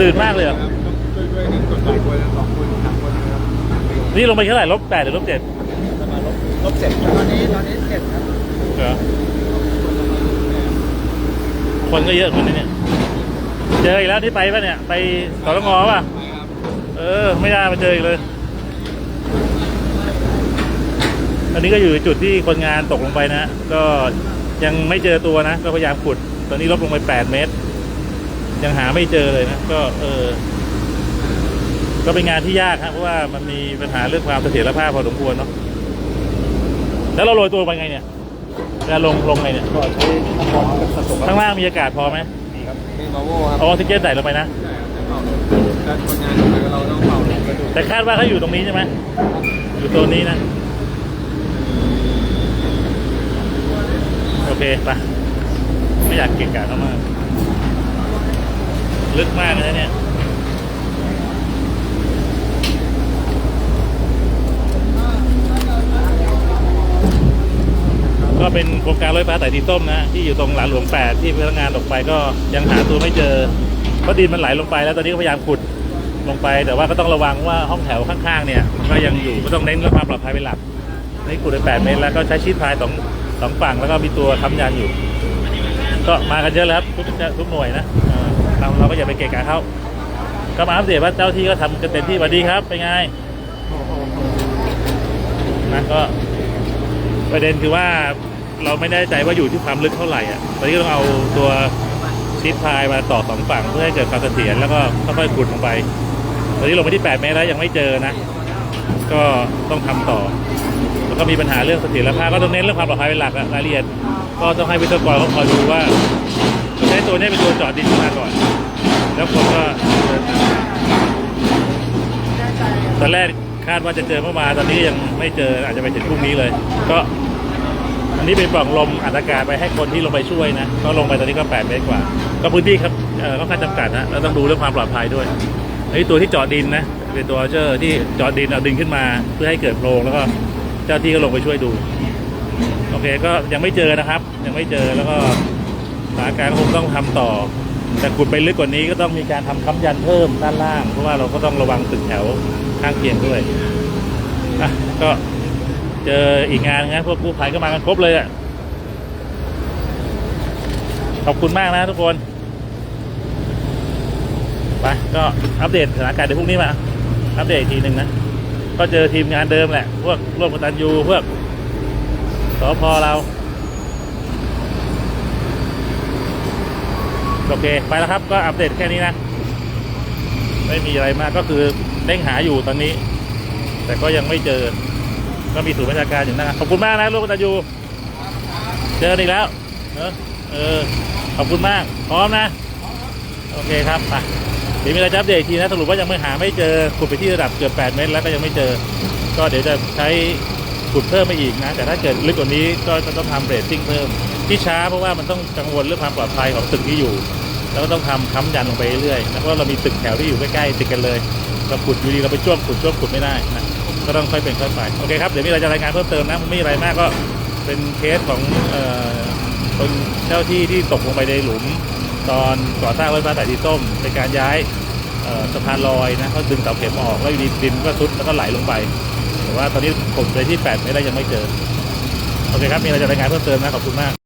ลื่นมากเลยเหรอช่วยช่วยกันกดสองคนสองคนสามคนนะครับนี่ลงไปเท่าไหร่ลบแปดหรือลบเจ็ดประมาณลบลบเจ็ดตอนนี้ตอนนี้เจ็ดครับเหรอคนก็เยอะคนนี้เนี่ยเจออีกแล้วที่ไปป่ะเนี่ย ไปสตงป่ะเออ ไม่ได้มาเจออีกเลย อันนี้ก็อยู่จุดที่คนงานตกลงไปนะ ก็ยังไม่เจอตัวนะ ก็พยายามขุด ตอนนี้ลดลงไปแปดเมตร ยังหาไม่เจอเลยนะก็เออ ก็เป็นงานที่ยากครับเพราะว่ามันมีปัญหาเรื่องความเสถียรภาพพอสมควรเนาะแล้วเราโรยตัวไปไงเนี่ยแล้วลงลงไงเนี่ยก็ใช้ทำมองกับสะสมข้างล่างมีอากาศพอไหมนี่ครับมีบาโวครับเอาออกซิเจนใส่ลงไปนะใช่ครับจะเป่าการคนงานทำไมเราต้องเป่าลงกระดูกแต่คาดว่าเขาอยู่ตรงนี้ใช่ไหมอยู่ตัวนี้นะโอเคไปไม่อยากเก่งกาจมาก ลึกมากเลยนะเนี่ยก็เป็นโครงการรถไฟฟ้าสายสีส้มนะ ที่อยู่ตรงหลานหลวงแปดที่พนักงานตกไปก็ยังหาตัวไม่เจอเพราะดินมันไหลลงไป แล้วตอนนี้ก็พยายามขุดลงไป แต่ว่าก็ต้องระวังว่าห้องแถวข้างๆเนี่ยก็ยังอยู่ก็ต้องเน้นเรื่องความปลอดภัยเป็นหลักนี่ขุดไปแปดเมตรแล้วก็ใช้ชีทพายสองสองฝั่งแล้วก็มีตัวค้ำยันอยู่ ก็มากันเยอะแล้วครับทุกทุกหน่วยนะเราเราก็อย่าไปเกะกะเขาก็มาอัปเดตว่าเจ้าที่ก็ทำกันเต็มที่สวัสดีครับเป็นไงนะก็ประเด็นคือว่าเราไม่แน่ใจว่าอยู่ที่ความลึกเท่าไหร่อะตอนนี้ก็ต้องเอาตัวชีทพายมาต่อสองฝั่งเพื่อให้เกิดความเสถียรแล้วก็ค่อยๆขุดลงไป ตอนนี้ลงไปที่ 8 เมตรแล้วยังไม่เจอนะ ก็ต้องทำต่อ ก็มีปัญหาเรื่องเสถียรภาพก็ต้องเน้นเรื่องความปลอดภัยเป็นหลักอะรายละเอียด ก็ต้องให้วิศวกรเขาคอยดูว่าใช้ตัวนี้เป็นตัวจอดดินมาก่อน แล้วคนก็เดินตอนแรกคาดว่าจะเจอเมื่อวานตอนนี้ยังไม่เจออาจจะไปถึงพรุ่งนี้เลย ก็อันนี้เป็นปล่องลมอัดอากาศไปให้คนที่ลงไปช่วยนะก็ลงไปตอนนี้ก็ 8 เมตรกว่า ก็พื้นที่ครับเอ่อก็ค่อนข้างจำกัดนะแล้วต้องดูเรื่องความปลอดภัยด้วยอันนี้ตัวที่จาะดินนะเป็นตัวเจอร์ที่จาะดินเอาดินขึ้นมา เพื่อให้เกิดโพรงแล้วก็ เจ้าที่ก็ลงไปช่วยดู โอเคก็ยังไม่เจอนะครับ ยังไม่เจอแล้วก็สถานการณ์คงต้องทำต่อ แต่ขุดไปลึกกว่านี้ก็ต้องมีการทำค้ำยันเพิ่มด้านล่าง เพราะว่าเราก็ต้องระวังตึกแถวข้างเคียงด้วยอะก็เจออีกงานนะพวกกู้ภัยก็มากันครบเลยอะขอบคุณมากนะทุกคนไปก็อัปเดตสถานการณ์เดี๋ยวพรุ่งนี้มาอัปเดตอีกทีหนึ่งนะ ก็เจอทีมงานเดิมแหละ พวกร่วมกตันยูพวกสพเรา โอเค ไปแล้วครับก็อัปเดตแค่นี้นะ ไม่มีอะไรมากก็คือเร่งหาอยู่ตอนนี้ แต่ก็ยังไม่เจอ ก็มีศูนย์ระชาการอยู่นะขอบคุณมากนะร่วมกตันยูเจออีกแล้วเอเออขอบคุณมาก พร้อมนะ โอเคครับไป ดี๋ยวมีอะไรจะอัปเดตอีกทีนะสรุปว่ายังไม่หาไม่เจอขุดไปที่ระดับเกือบ 8 เมตรแล้วก็ยังไม่เจอ ก็เดี๋ยวจะใช้ขุดเพิ่มไปอีกนะ แต่ถ้าเกิดลึกกว่านี้ก็จะต้องทำเรตติ้งเพิ่ม ที่ช้าเพราะว่ามันต้องกังวลเรื่องความปลอดภัยของตึกที่อยู่ แล้วก็ต้องทำค้ำยันลงไปเรื่อยๆนะเพราะเรามีตึกแถวที่อยู่ใกล้ๆติดกันเลยเราขุดอยู่ดีเราไปจ้วงขุดจ้วงขุดไม่ได้นะก็ต้องค่อยเป็นค่อยไปโอเคครับเดี๋ยวมีอะไรจะรายงานเพิ่มเติมนะไม่มีอะไรมากก็เป็นเคสของเอ่อคนเจ้าที่ที่ตกลงไปในหลุม ตอนก่อสร้างรถไฟฟ้าสายสีส้มเป็นการย้ายสะพานลอยนะเขาดึงเสาเข็มออกแล้วอยู่ดีดินก็ซุดแล้วก็ไหลลงไป แต่ว่าตอนนี้ผมเลยที่8ไม่ได้ยังไม่เจอ โอเคครับ มีอะไรจะรายงานเพิ่มเติมนะขอบคุณมาก